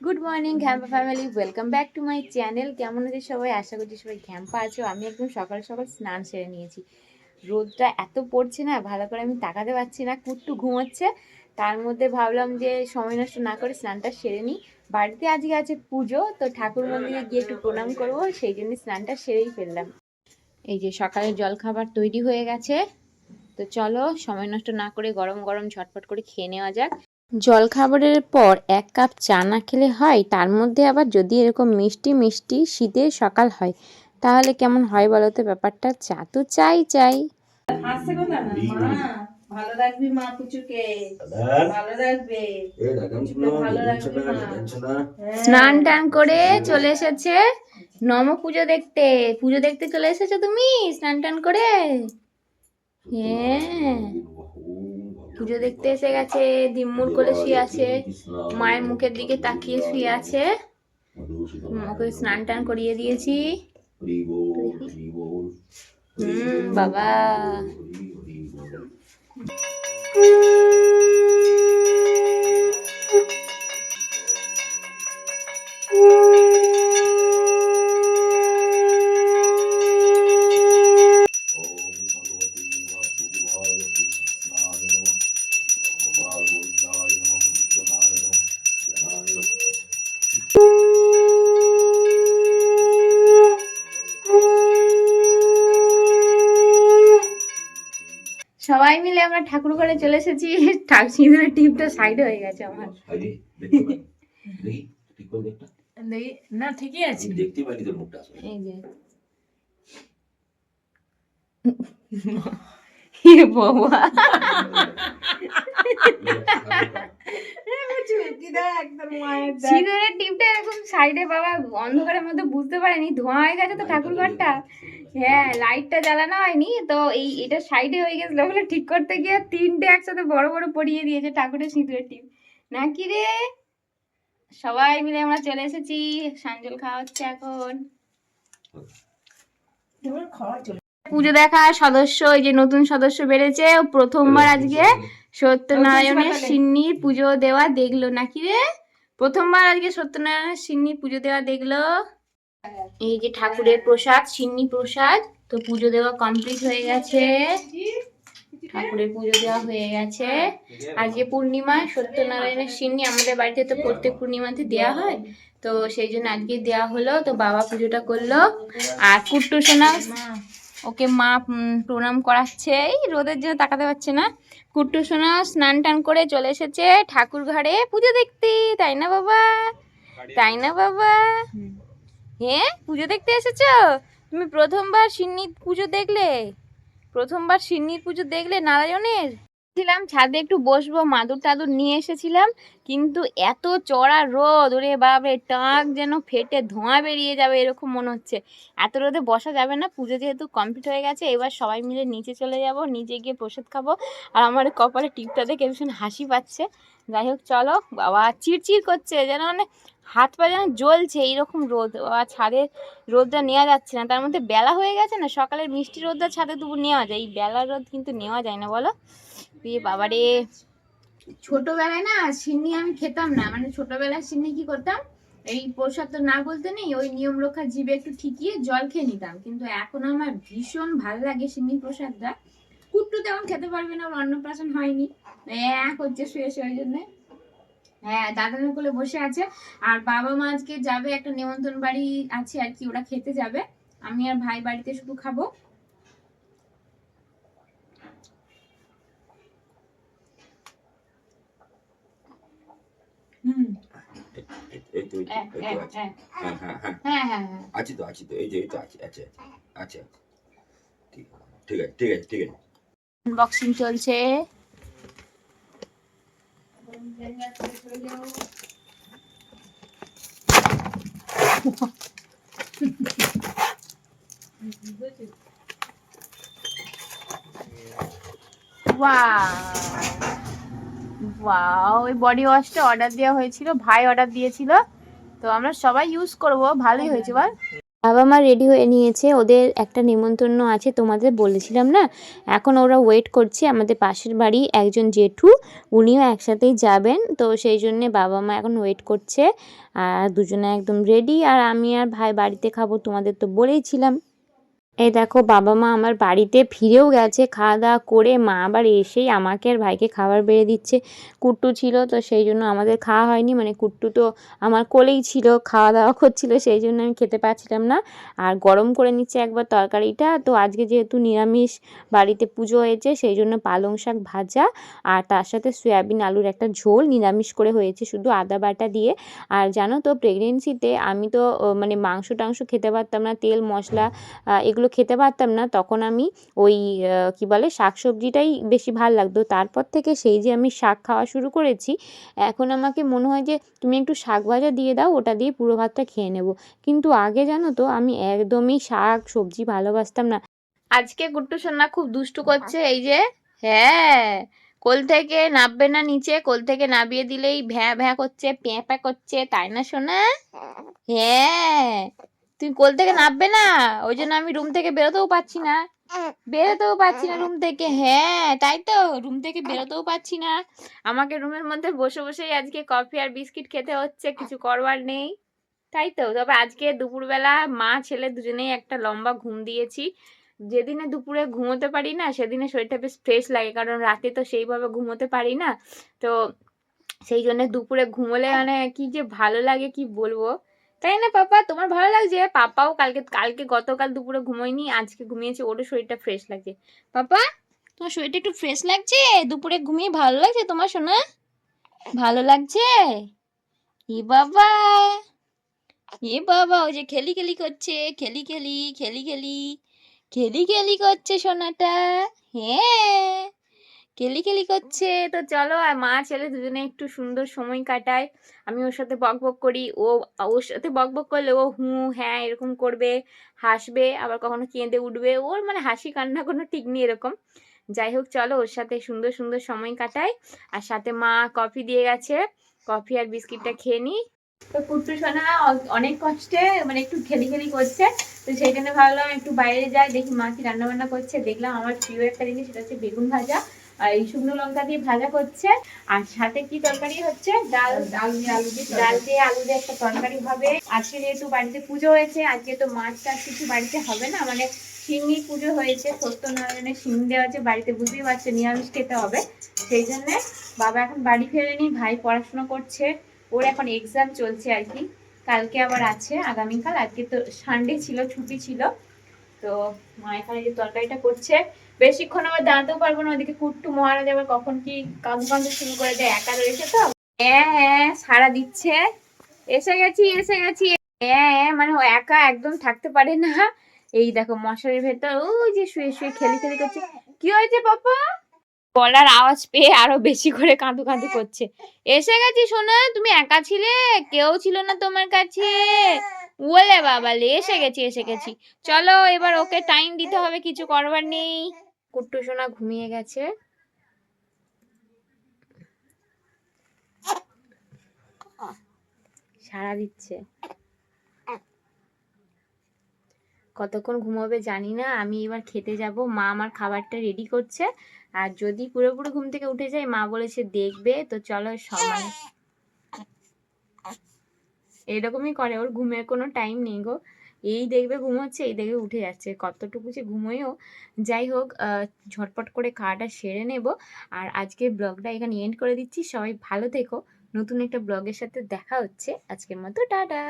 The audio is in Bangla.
Good morning ঘ্যাম্পা family welcome back to my channel কেমন আছে সবাই? আশা করছি সবাই ঘ্যাম্পা আছো। আমি একদম সকাল সকাল স্নান সেরে নিয়েছি। রোদটা এত পড়ছে না, ভালো করে আমি তাকাতে পারছি না। কুট্টু ঘুমোচ্ছে। তার মধ্যে ভাবলাম যে সময় নষ্ট না করে স্নানটা সেরে নিই। বাড়িতে আজকে আছে পুজো, তো ঠাকুর মন্দিরে গিয়ে একটু প্রণাম করব। সেই জন্য স্নানটা সেরেই ফেললাম। এই যে সকালের জলখাবার তৈরি হয়ে গেছে। তো চলো, সময় নষ্ট না করে গরম গরম ঝটপট করে খেয়ে নেওয়া যাক। জলখাবারের পর এক কাপ চা না খেলে হয় তার মধ্যে আবার যদি এরকম মিষ্টি মিষ্টি শীতের সকাল হয় তাহলে কেমন হয় বলো তো ব্যাপারটা? চা তো চাই চাই। হাসছে কথা না মা ভালো রাখবি মা পুচুকে। ভালো রাখবে ভালো রাখবি মা। হ্যাঁ। স্নান টান করে চলে এসেছে। নম পুজো দেখতে। পুজো দেখতে চলে এসেছ তুমি? স্নান টান করে? হ্যাঁ। পুজো দেখতে এসে গেছে দিমুর করে শুয়ে আছে, মায়ের মুখের দিকে তাকিয়ে শুয়ে আছে। ওকে স্নান টান করিয়ে দিয়েছি। হুম বাবা। আমরা ঠাকুর ঘরে চলে এসেছি। সিঁদুরের টিপটা সাইডে হয়ে গেছে আমার। না ঠিকই আছে। দেখতে পাইনি তোর মুখটা এই যে। এ বাবা। সিঁদুরের টিপটা এরকম সাইডে বাবা অন্ধকারের মধ্যে বুঝতে পারেনি ধোঁয়া হয়ে গেছে তো ঠাকুর ঘরটা। হ্যাঁ লাইটটা জ্বালানো হয়নি তো এই এটা সাইডে হয়ে গেছিল বলে ঠিক করতে গিয়ে তিনটে একসাথে বড় বড় পড়িয়ে দিয়েছে ঠাকুরের সিঁদুরের টিপ। নাকি রে? সবাই মিলে আমরা চলে এসেছি সাঞ্জল খাওয়া হচ্ছে এখন। পুজো দেখা সদস্য এই যে নতুন সদস্য বেড়েছে প্রথমবার আজকে সত্যনারায়ণের। সিন্নির পুজো দেওয়া দেখল নাকি রে? প্রথমবার আজকে সত্যনারায়ণের সিন্নির পুজো দেওয়া দেখল। এই যে ঠাকুরের প্রসাদ, সিন্নি প্রসাদ, তো পুজো দেওয়া কমপ্লিট হয়ে গেছে। ঠাকুরের পুজো দেওয়া হয়ে গেছে। আজকে পূর্ণিমা, সত্যনারায়ণের সিন্নি, আমাদের বাড়িতে তো প্রত্যেক পূর্ণিমাতে দেওয়া হয়। তো সেই জন্য আজকে দেওয়া হলো, তো বাবা পুজোটা করল। আর কুট্টু সোনা, ওকে মা প্রণাম করাচ্ছে। এই রোদের জন্য তাকাতে পারছে না। কুট্টু সোনা স্নান টান করে চলে এসেছে ঠাকুর ঘরে পুজো দেখতে, তাই না বাবা? তাই না বাবা? হ্যাঁ পুজো দেখতে এসেছ? তুমি প্রথমবার সিন্নির পুজো দেখলে? প্রথমবার সিন্নির পুজো দেখলে নারায়ণের? ছিলাম ছাদে একটু বসবো, মাদুর টাদুর নিয়ে এসেছিলাম, কিন্তু এত চড়া রোদ, ওরে বাপরে, টাক যেন ফেটে ধোঁয়া বেরিয়ে যাবে, এরকম মনে হচ্ছে। এত রোদে বসা যাবে না, পুজো যেহেতু কমপ্লিট হয়ে গেছে, এবার সবাই মিলে নিচে চলে যাব, নিচে গিয়ে প্রসাদ খাব, আর আমার কপালে টিপটা দেখে ভীষণ হাসি পাচ্ছে। যাই হোক, চলো, বাবা চিড়চিড় করছে, যেন মানে হাত পা যেন জ্বলছে, এইরকম রোদ। ছাদের রোদটা নেওয়া যাচ্ছে না, তার মধ্যে বেলা হয়ে গেছে না, সকালের মিষ্টি রোদটা ছাদে তবু নেওয়া যায়, এই বেলার রোদ কিন্তু নেওয়া যায় না, বলো। বাবারে। ছোটবেলায় না সিন্নি আমি খেতাম না মানে ছোটবেলায় সিন্নি কি করতাম? এই প্রসাদ তো না বলতে নেই, ওই নিয়ম রক্ষা জিভে একটু ঠিকিয়ে জল খেয়ে নিতাম। কিন্তু এখন আমার ভীষণ ভালো লাগে সিন্নি প্রসাদটা কুট্টু তেমন খেতে পারবে না, ওর অন্নপ্রাশন হয়নি। এক হচ্ছে শুয়ে শুয়ে ওই জন্যে। হ্যাঁ দাদানের কোলে বসে আছে। আর বাবা মা আজকে যাবে, একটা নেমন্তন্ন বাড়ি আছে আর কি, ওরা খেতে যাবে। আমি আর ভাই বাড়িতে শুধু খাব। হুম এই তো এই তো, হ্যাঁ এই হ্যাঁ তো আছে হ্যাঁ হ্যাঁ হ্যাঁ হ্যাঁ হ্যাঁ হ্যাঁ হ্যাঁ আছি তো আছি তো এই যে এই তো আছে আছে আছে আছে আছে ঠিক ঠিক আছে ঠিক আছে ঠিক আছে আনবক্সিং চলছে ওয়াও ওই বডি ওয়াশটা অর্ডার দেওয়া হয়েছিল, ভাই অর্ডার দিয়েছিল। তো আমরা সবাই ইউজ করব, ভালোই হয়েছে, বল। বাবা মা রেডি হয়ে নিয়েছে, ওদের একটা নেমন্তন্ন আছে, তোমাদের বলেছিলাম না? এখন ওরা ওয়েট করছে, আমাদের পাশের বাড়ি একজন জেঠু, উনিও একসাথেই যাবেন, তো সেই জন্যে বাবা মা এখন ওয়েট করছে। আর দুজনে একদম রেডি আর আমি আর ভাই বাড়িতে খাব, তোমাদের তো বলেইছিলাম। এই দেখো বাবা মা আমার বাড়িতে ফিরেও গেছে। খাওয়া দাওয়া করে মা আবার এসেই আমাকে আর ভাইকে খাবার বেড়ে দিচ্ছে। কুট্টু ছিল তো সেই জন্য আমাদের খাওয়া হয়নি। মানে কুট্টু তো আমার কোলেই ছিল খাওয়া দাওয়া করছিল সেই জন্য আমি খেতে পারছিলাম না। আর গরম করে নিচ্ছে একবার তরকারিটা। তো আজকে যেহেতু নিরামিষ বাড়িতে পুজো হয়েছে সেই জন্য পালং শাক ভাজা আর তার সাথে সয়াবিন আলুর একটা ঝোল নিরামিষ করে হয়েছে শুধু আদা বাটা দিয়ে। আর জানো তো প্রেগনেন্সিতে আমি তো মানে মাংস টাংস খেতে পারতাম না তেল মশলা আহ, এগুলো খেতে পারতাম না তখন আমি ওই কি বলে শাক সবজিটাই বেশি ভালো লাগতো। তারপর থেকে সেই যে আমি শাক খাওয়া শুরু করেছি এখন আমাকে মনে হয় যে তুমি একটু শাক ভাজা দিয়ে দাও ওটা দিয়ে পুরো ভাতটা খেয়ে নেব। কিন্তু আগে জানো তো আমি একদমই শাক সবজি ভালোবাসতাম না। আজকে গুট্টু সোনা খুব দুষ্টু করছে এই যে হ্যাঁ কোল থেকে নামবে না নিচে কোল থেকে নামিয়ে দিলেই ভ্যাঁ ভ্যাঁ করছে প্যাঁ প্যাঁ করছে তাই না সোনা? হ্যাঁ। তুমি কোল থেকে নামবে না? ওই জন্য আমি রুম থেকে বেরোতেও পারছি না। বেরোতেও পারছি না রুম থেকে। হ্যাঁ তাই তো। রুম থেকে বেরোতেও পারছি না। আমাকে রুমের মধ্যে বসে বসেই আজকে কফি আর বিস্কিট খেতে হচ্ছে কিছু করবার নেই। তাই তো। তবে আজকে দুপুরবেলা মা ছেলে দুজনেই একটা লম্বা ঘুম দিয়েছি। যেদিনে দুপুরে ঘুমোতে পারি না সেদিনে শরীরটা বেশ ফ্রেশ লাগে কারণ রাতে তো সেইভাবে ঘুমোতে পারি না। তো সেই জন্য দুপুরে ঘুমোলে মানে কি যে ভালো লাগে কি বলব? তাই না, পাপা? তোমার ভালো লাগছে? পাপাও কালকে কালকে গতকাল দুপুরে ঘুমোয়নি, আজকে ঘুমিয়েছে, ওরও শরীরটা ফ্রেশ লাগছে। পাপা? তোমার শরীরটা একটু ফ্রেশ লাগছে? দুপুরে ঘুমিয়ে ভালো লাগছে তোমার শোনা? ভালো লাগছে? ই বাবা! এ বাবা, ওই যে খেলি খেলি করছে, খেলি খেলি খেলি খেলি খেলি খেলি করছে সোনাটা হ্যাঁ। খেলি খেলি করছে। তো চলো, আর মা ছেলে দুজনে একটু সুন্দর সময় কাটায়। আমি ওর সাথে বক বক করি। ও, ওর সাথে বক বক করলে ও হু হ্যাঁ এরকম করবে, হাসবে, আবার কখনো কেঁদে উঠবে। ওর মানে হাসি কান্না কোনো ঠিক নেই এরকম। যাই হোক, চলো, ওর সাথে সুন্দর সুন্দর সময় কাটাই। আর সাথে মা কফি দিয়ে গেছে। কফি আর বিস্কিটটা খেয়ে নিই তো কুট্টু সোনা অনেক কষ্টে মানে একটু খেলি খেলি করছে। তো সেই জন্য ভাবলাম একটু বাইরে যাই, দেখি মা কি রান্না বান্না করছে। দেখলাম আমার প্রিয় একটা জিনিস, সেটা হচ্ছে বেগুন ভাজা। এই শুকনো লঙ্কা দিয়ে ভাজা করছে। আর সাথে কি তরকারি হচ্ছে? ডাল ডাল দিয়ে আলু দিয়ে ডাল দিয়ে আলু দিয়ে একটা তরকারি হবে। আজকে যেহেতু বাড়িতে পুজো হয়েছে আজকে তো মাছ টাছ কিছু বাড়িতে হবে না। মানে শিঙি পুজো হয়েছে সত্যনারায়ণের শিং দেওয়া আছে বাড়িতে বুঝতেই পারছে নিরামিষ খেতে হবে। সেই জন্যে বাবা এখন বাড়ি ফেরেনি ভাই পড়াশোনা করছে। ওর এখন এক্সাম চলছে আর কি। কালকে আবার আছে আগামীকাল। আজকে তো সানডে ছিল ছুটি ছিল। তো মা এখানে যে তরকারিটা করছে বেশিক্ষণ আবার দাঁড়াতেও পারব না ওদিকে কুট্টু মহারাজ আবার কখন কি কাঁদু শুরু করে দেয় একা রয়েছে তো হ্যাঁ হ্যাঁ সারা দিচ্ছে। এসে গেছি এসে গেছি। হ্যাঁ হ্যাঁ, মানে ও একা একদম থাকতে পারে না। এই দেখো মশারির ভেতর ওই যে শুয়ে শুয়ে খেলি খেলি করছে। কি হয়েছে পাপা? গলার আওয়াজ পেয়ে আরও বেশি করে কাঁদু কাঁদু করছে। এসে গেছি সোনা তুমি একা ছিলে? কেউ ছিল না তোমার কাছে? ওলে বাবা এসে গেছি এসে গেছি। চলো এবার ওকে টাইম দিতে হবে কিছু করবার নেই। কুট্টু সোনা ঘুমিয়ে গেছে। সারা দিচ্ছে। কতক্ষণ ঘুমাবে জানি না, আমি এবার খেতে যাব। মা আমার খাবারটা রেডি করছে। আর যদি পুরোপুরি ঘুম থেকে উঠে যায়, মা বলেছে দেখবে, তো চলো সময় এরকমই করে, ওর ঘুমের কোনো টাইম নেই গো। এই দেখবে ঘুমোচ্ছে, এই দেখবে উঠে যাচ্ছে। কতটুকু যে ঘুমোয়ও যাই হোক ঝটপট করে খাওয়াটা সেরে নেব। আর আজকে ব্লগটা এখানে এন্ড করে দিচ্ছি। সবাই ভালো থেকো। নতুন একটা ব্লগের সাথে দেখা হচ্ছে। আজকের মতো, টাটা!